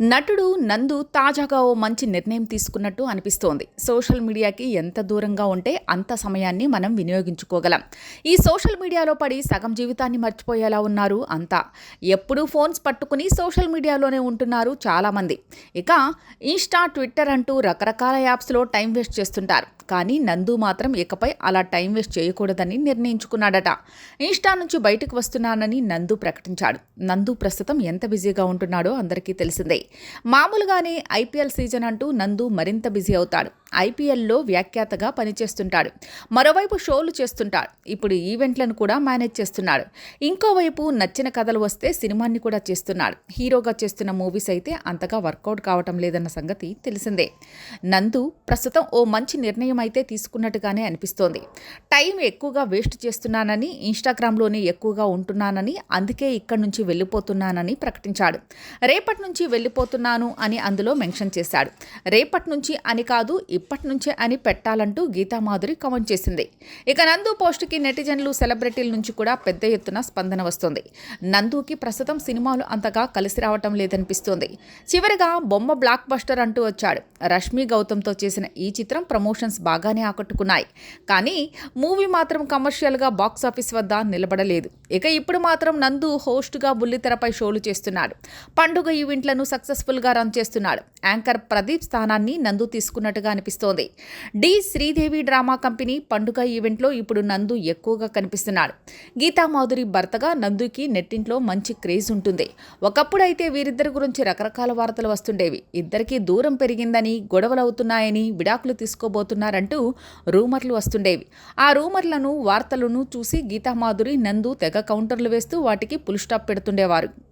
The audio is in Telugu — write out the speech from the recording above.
నటుడు నందు తాజాగా ఓ మంచి నిర్ణయం తీసుకున్నట్టు అనిపిస్తోంది. సోషల్ మీడియాకి ఎంత దూరంగా ఉంటే అంత సమయాన్ని మనం వినియోగించుకోగలం. ఈ సోషల్ మీడియాలో పడి సగం జీవితాన్ని మర్చిపోయేలా ఉన్నారు అంతా. ఎప్పుడూ ఫోన్స్ పట్టుకుని సోషల్ మీడియాలోనే ఉంటున్నారు చాలామంది. ఇక ఇన్స్టా ట్విట్టర్ అంటూ రకరకాల యాప్స్లో టైం వేస్ట్ చేస్తుంటారు. కానీ నందు మాత్రం ఇకపై అలా టైం వేస్ట్ చేయకూడదని నిర్ణయించుకున్నాడట. ఇన్స్టా నుంచి బయటకు వస్తున్నానని నందు ప్రకటించాడు. నందు ప్రస్తుతం ఎంత బిజీగా ఉంటున్నాడో అందరికీ తెలిసిందే. మామూలుగానే ఐపీఎల్ సీజన్ అంటూ నందు మరింత బిజీ అవుతాడు. ఐపీఎల్లో వ్యాఖ్యాతగా పనిచేస్తుంటాడు. మరోవైపు షోలు చేస్తుంటాడు. ఇప్పుడు ఈవెంట్లను కూడా మేనేజ్ చేస్తున్నాడు. ఇంకోవైపు నచ్చిన కథలు వస్తే సినిమాని కూడా చేస్తున్నాడు. హీరోగా చేస్తున్న మూవీస్ అయితే అంతగా వర్కౌట్ కావటం లేదన్న సంగతి తెలిసిందే. నందు ప్రస్తుతం ఓ మంచి నిర్ణయం అయితే తీసుకున్నట్టుగానే అనిపిస్తోంది. టైం ఎక్కువగా వేస్ట్ చేస్తున్నానని ఇన్స్టాగ్రామ్లోనే ఎక్కువగా ఉంటున్నానని అందుకే ఇక్కడి నుంచి వెళ్ళిపోతున్నానని ప్రకటించాడు. రేపటి నుంచి వెళ్ళిపోతున్నాను అని అందులో మెన్షన్ చేశాడు. రేపటి నుంచి అని కాదు ఇప్పటి నుంచే అని పెట్టాలంటూ గీతామాధురి కామెంట్ చేసింది. ఇక నందు పోస్ట్కి నెటిజన్లు సెలబ్రిటీల నుంచి కూడా పెద్ద ఎత్తున స్పందన వస్తుంది. నందుకి ప్రస్తుతం సినిమాలు అంతగా కలిసి రావటం లేదనిపిస్తోంది. చివరిగా బొమ్మ బ్లాక్ బస్టర్ అంటూ వచ్చాడు. రష్మి గౌతమ్తో చేసిన ఈ చిత్రం ప్రమోషన్స్ బాగానే ఆకట్టుకున్నాయి. కానీ మూవీ మాత్రం కమర్షియల్గా బాక్స్ ఆఫీస్ వద్ద నిలబడలేదు. ఇక ఇప్పుడు మాత్రం నందు హోస్ట్గా బుల్లితెరపై షోలు చేస్తున్నాడు. పండుగ ఈవెంట్లను సక్సెస్ఫుల్గా రన్ చేస్తున్నాడు. యాంకర్ ప్రదీప్ స్థానాన్ని నందు తీసుకున్నట్టుగా అనిపిస్తుంది. డి. శ్రీదేవి డ్రామా కంపెనీ పండుగ ఈవెంట్లో ఇప్పుడు నందు ఎక్కువగా కనిపిస్తున్నాడు గీతామాధురి భర్తగా నందుకి నెట్టింట్లో మంచి క్రేజ్ ఉంటుంది. ఒకప్పుడైతే వీరిద్దరి గురించి రకరకాల వార్తలు వస్తుండేవి. ఇద్దరికీ దూరం పెరిగిందని గొడవలు అవుతున్నాయని విడాకులు తీసుకోబోతున్నారంటూ రూమర్లు వస్తుండేవి. ఆ రూమర్లను వార్తలను చూసి గీతామాధురి నందు తెగ కౌంటర్లు వేస్తూ వాటికి పుల్ స్టాప్ పెడుతుండేవారు.